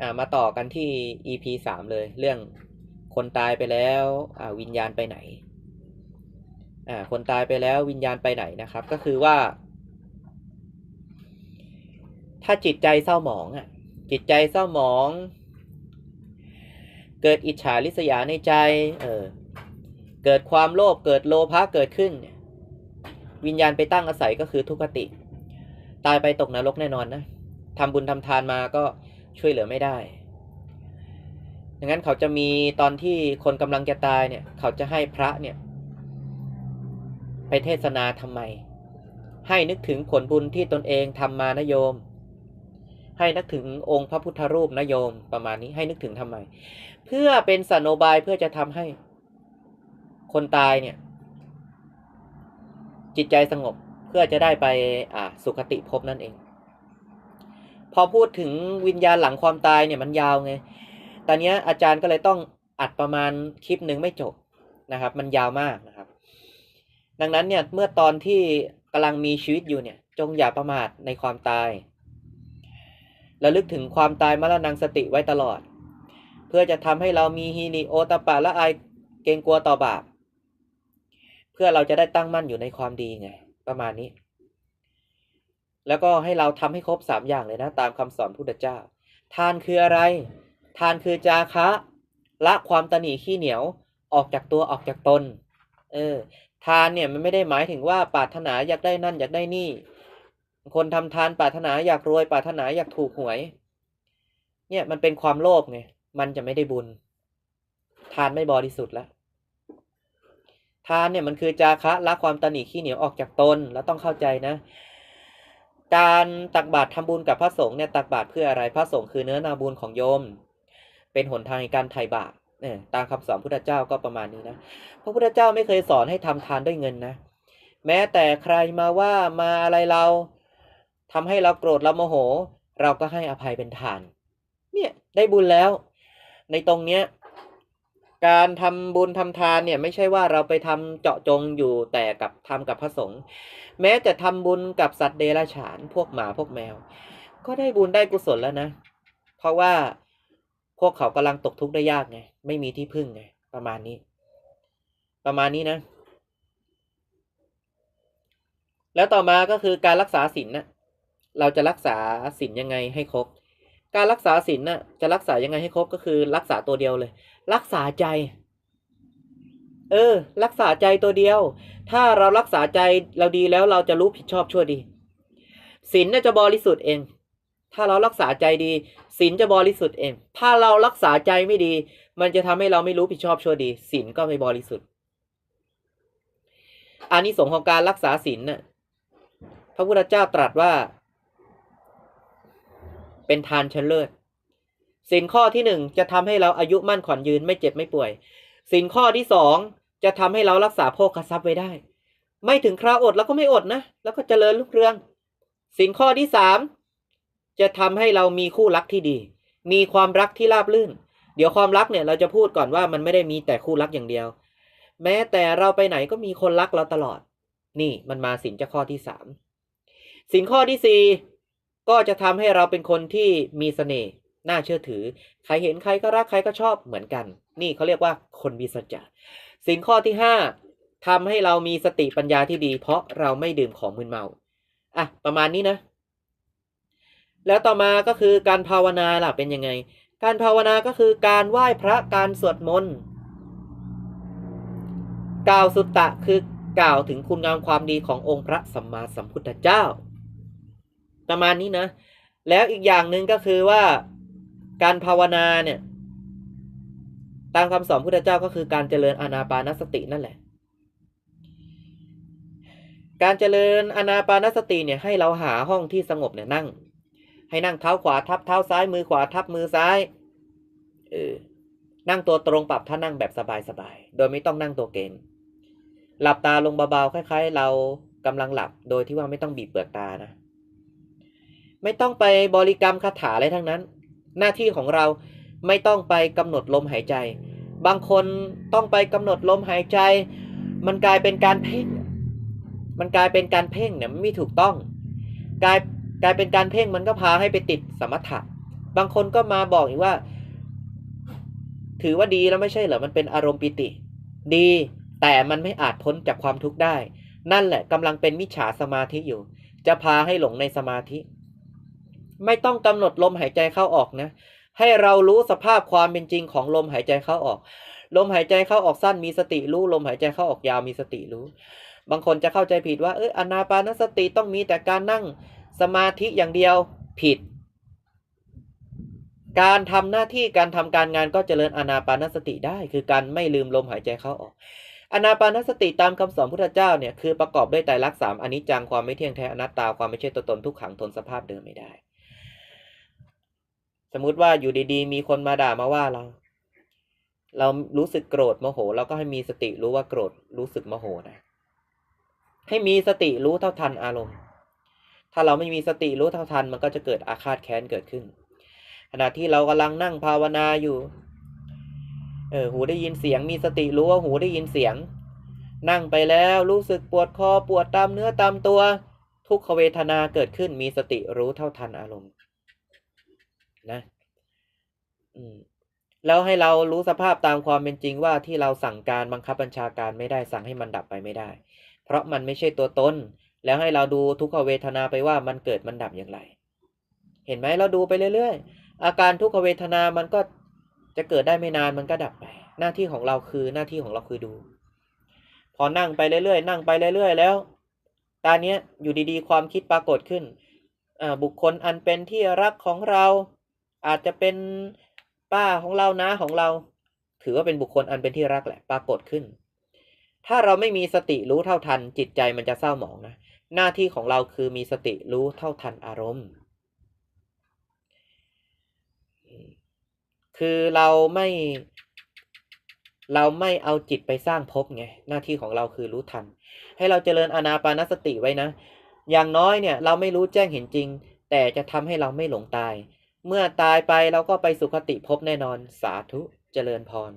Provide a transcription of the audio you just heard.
อ่ามาต่อกันที่ EP สามเลย เรื่องคนตายไปแล้วอ่าวิญญาณไปไหนอ่าคนตายไปแล้ววิญญาณไปไหนนะครับ ก็คือว่า ถ้าจิตใจเศร้าหมองอะจิตใจเศร้าหมอง เกิดอิจฉาริษยาในใจเออเกิดความโลภเกิดโลภะเกิดขึ้น วิญญาณไปตั้งอาศัยก็คือทุกขติ ตายไปตกนรกแน่นอนนะทำบุญทำทานมาก็ ช่วยเหลือไม่ได้ดังนั้นเขาจะมีตอนที่คนกำลังจะตายเนี่ย เขาจะให้พระเนี่ย ไปเทศนาทำไม ให้นึกถึงผลบุญที่ตนเองทำมานโยม ให้นึกถึงองค์พระพุทธรูปนโยมประมาณนี้ให้นึกถึงทำไม เพื่อเป็นสโนบายเพื่อจะทำให้ คนตายเนี่ย จิตใจสงบเพื่อจะได้ไปอ่าสุคติภพนั่นเอง พอพูดถึงวิญญาณหลังความตายเนี่ยมันยาวไง ตอนนี้อาจารย์ก็เลยต้องอัดประมาณคลิปหนึ่งไม่จบนะครับ มันยาวมากนะครับ ดังนั้นเนี่ยเมื่อตอนที่กำลังมีชีวิตอยู่เนี่ย จงอย่าประมาทในความตายระลึกถึงความตายมรณงสติไว้ตลอด เพื่อจะทำให้เรามีฮีนิโอตปปะและอายเกรงกลัวต่อบาป เพื่อเราจะได้ตั้งมั่นอยู่ในความดีไง ประมาณนี้ แล้วก็ให้เราทำให้ครบสามอย่างเลยนะตามคำสอนพุทธเจ้า ทานคืออะไร ทานคือจาคะ ละความตนีขี้เหนียวออกจากตัวออกจากตน เออ ทานเนี่ยมันไม่ได้หมายถึงว่าปรารถนาอยากได้นั่นอยากได้นี่ คนทำทานปรารถนาอยากรวยปรารถนาอยากถูกหวย เนี่ยมันเป็นความโลภไง มันจะไม่ได้บุญ ทานไม่บริสุทธิ์แล้วทานเนี่ยมันคือจาคะละความตนีขี้เหนียวออกจากตนแล้วต้องเข้าใจนะ การตักบาตรทำบุญกับพระสงฆ์เนี่ยตักบาตรเพื่ออะไรพระสงฆ์คือเนื้อนาบุญของโยม เป็นหนทางในการไถ่บาปเนี่ยตามคำสอนพุทธเจ้าก็ประมาณนี้นะพระพุทธเจ้าไม่เคยสอนให้ทำทานด้วยเงินนะ แม้แต่ใครมาว่ามาอะไรเราทำให้เราโกรธเราโมโห เราก็ให้อภัยเป็นทาน เนี่ยได้บุญแล้ว ในตรงเนี้ย การทำบุญทำทานเนี่ยไม่ใช่ว่าเราไปทำเจาะจงอยู่แต่กับทำกับพระสงฆ์แม้จะทำบุญกับสัตว์เดรัจฉานพวกหมาพวกแมว ก็ได้บุญได้กุศลแล้วนะ เพราะว่าพวกเขากำลังตกทุกข์ได้ยากไงไม่มีที่พึ่งไงประมาณนี้ ประมาณนี้นะ แล้วต่อมาก็คือการรักษาศีลนะเราจะรักษาศีลยังไงให้ครบ การรักษาศีลน่ะจะรักษายังไงให้ครบก็คือรักษาตัวเดียวเลย รักษาใจ เออ รักษาใจตัวเดียว ถ้าเรารักษาใจเราดีแล้วเราจะรู้ผิดชอบชั่วดีศีลน่ะจะบริสุทธิ์เอง ถ้าเรารักษาใจดีศีลจะบริสุทธิ์เอง ถ้าเรารักษาใจไม่ดี มันจะทำให้เราไม่รู้ผิดชอบชั่วดีศีลก็ไม่บริสุทธิ์อานิสงส์ของการรักษาศีลน่ะพระพุทธเจ้าตรัสว่า เป็นทานชั้นเลิศสินข้อที่หนึ่งจะทำให้เราอายุมั่นขวัญยืนไม่เจ็บไม่ป่วย สินข้อที่สองจะทำให้เรารักษาโภคทรัพย์ไว้ได้ ไม่ถึงคราวอดแล้วก็ไม่อดนะ แล้วก็เจริญรุ่งเรือง สินข้อที่สามจะทำให้เรามีคู่รักที่ดี มีความรักที่ราบรื่น เดี๋ยวความรักเนี่ยเราจะพูดก่อนว่ามันไม่ได้มีแต่คู่รักอย่างเดียว แม้แต่เราไปไหนก็มีคนรักเราตลอด นี่มันมาสินจะข้อที่สามสินข้อที่สี่ ก็จะทำให้เราเป็นคนที่มีเสน่ห์น่าเชื่อถือ ใครเห็นใครก็รักใครก็ชอบเหมือนกัน นี่เขาเรียกว่าคนมีสัจจะสินข้อที่ห้าทำให้เรามีสติปัญญาที่ดี เพราะเราไม่ดื่มของมึนเมาอะประมาณนี้นะ แล้วต่อมาก็คือการภาวนาล่ะเป็นยังไง การภาวนาก็คือการไหว้พระการสวดมนต์กล่าวสุตตะคือกล่าวถึงคุณงามความดีขององค์พระสัมมาสัมพุทธเจ้า ประมาณนี้นะ แล้วอีกอย่างหนึ่งก็คือว่าการภาวนาเนี่ยตามคำสอนพุทธเจ้าก็คือการเจริญอานาปานสตินั่นแหละ การเจริญอานาปานสติเนี่ยให้เราหาห้องที่สงบเนี่ยนั่ง ให้นั่งเท้าขวาทับเท้าซ้ายมือขวาทับมือซ้ายเออนั่งตัวตรงปรับท่านั่งแบบสบายๆ โดยไม่ต้องนั่งตัวเกรงหลับตาลงเบาๆคล้าย ๆ เรากำลังหลับโดยที่ว่าไม่ต้องบีบเปลือกตานะ ไม่ต้องไปบริกรรมคาถาอะไรทั้งนั้น หน้าที่ของเราไม่ต้องไปกำหนดลมหายใจ บางคนต้องไปกำหนดลมหายใจ มันกลายเป็นการเพ่ง มันกลายเป็นการเพ่งเนี่ยมันไม่ถูกต้อง กลายกลายเป็นการเพ่งมันก็พาให้ไปติดสมถะ บางคนก็มาบอกอีกว่า ถือว่าดีแล้วไม่ใช่เหรอ มันเป็นอารมณ์ปิติ ดี แต่มันไม่อาจพ้นจากความทุกข์ได้ นั่นแหละกำลังเป็นมิจฉาสมาธิอยู่ จะพาให้หลงในสมาธิ ไม่ต้องกำหนดลมหายใจเข้าออกนะ ให้เรารู้สภาพความเป็นจริงของลมหายใจเข้าออก ลมหายใจเข้าออกสั้นมีสติรู้ ลมหายใจเข้าออกยาวมีสติรู้ บางคนจะเข้าใจผิดว่าเอออนาปานสติต้องมีแต่การนั่งสมาธิอย่างเดียวผิด การทำหน้าที่การทำการงานก็เจริญอนาปานสติได้ คือการไม่ลืมลมหายใจเข้าออกอนาปานสติตามคำสอนพุทธเจ้าเนี่ยคือประกอบด้วยไตรลักษณ์สามอนิจจังความไม่เที่ยงแท้อนัตตาความไม่ใช่ตัวตนทุกขังทนสภาพเดิมไม่ได้ สมมุติว่าอยู่ดีๆ มีคนมาด่ามาว่าเรา เรารู้สึกโกรธโมโห เราก็ให้มีสติรู้ว่าโกรธรู้สึกโมโหนะให้มีสติรู้เท่าทันอารมณ์ ถ้าเราไม่มีสติรู้เท่าทัน มันก็จะเกิดอาฆาตแค้นเกิดขึ้น ขณะที่เรากำลังนั่งภาวนาอยู่เออหูได้ยินเสียง มีสติรู้ว่าหูได้ยินเสียง นั่งไปแล้วรู้สึกปวดคอปวดตามเนื้อตามตัว ทุกขเวทนาเกิดขึ้นมีสติรู้เท่าทันอารมณ์ นะแล้วให้เรารู้สภาพตามความเป็นจริงว่าที่เราสั่งการบังคับบัญชาการไม่ได้สั่งให้มันดับไปไม่ได้ เพราะมันไม่ใช่ตัวตนแล้วให้เราดูทุกขเวทนาไปว่ามันเกิดมันดับอย่างไร เห็นไหมเราดูไปเรื่อย ๆ อาการทุกขเวทนามันก็จะเกิดได้ไม่นานมันก็ดับไป หน้าที่ของเราคือหน้าที่ของเราคือดู พอนั่งไปเรื่อยๆ นั่งไปเรื่อย ๆ แล้วตอนนี้ยอยู่ดีๆ ความคิดปรากฏขึ้นอ่าบุคคลอันเป็นที่รักของเรา อาจจะเป็นป้าของเรานะของเรา ถือว่าเป็นบุคคลอันเป็นที่รักแหละ ปรากฏขึ้น ถ้าเราไม่มีสติรู้เท่าทัน จิตใจมันจะเศร้าหมองนะ หน้าที่ของเราคือมีสติรู้เท่าทันอารมณ์ คือเราไม่เราไม่เอาจิตไปสร้างภพไง หน้าที่ของเราคือรู้ทัน ให้เราเจริญอานาปานสติไว้นะ อย่างน้อยเนี่ย เราไม่รู้แจ้งเห็นจริง แต่จะทำให้เราไม่หลงตาย เมื่อตายไปเราก็ไปสุคติภพแน่นอนสาธุเจริญพร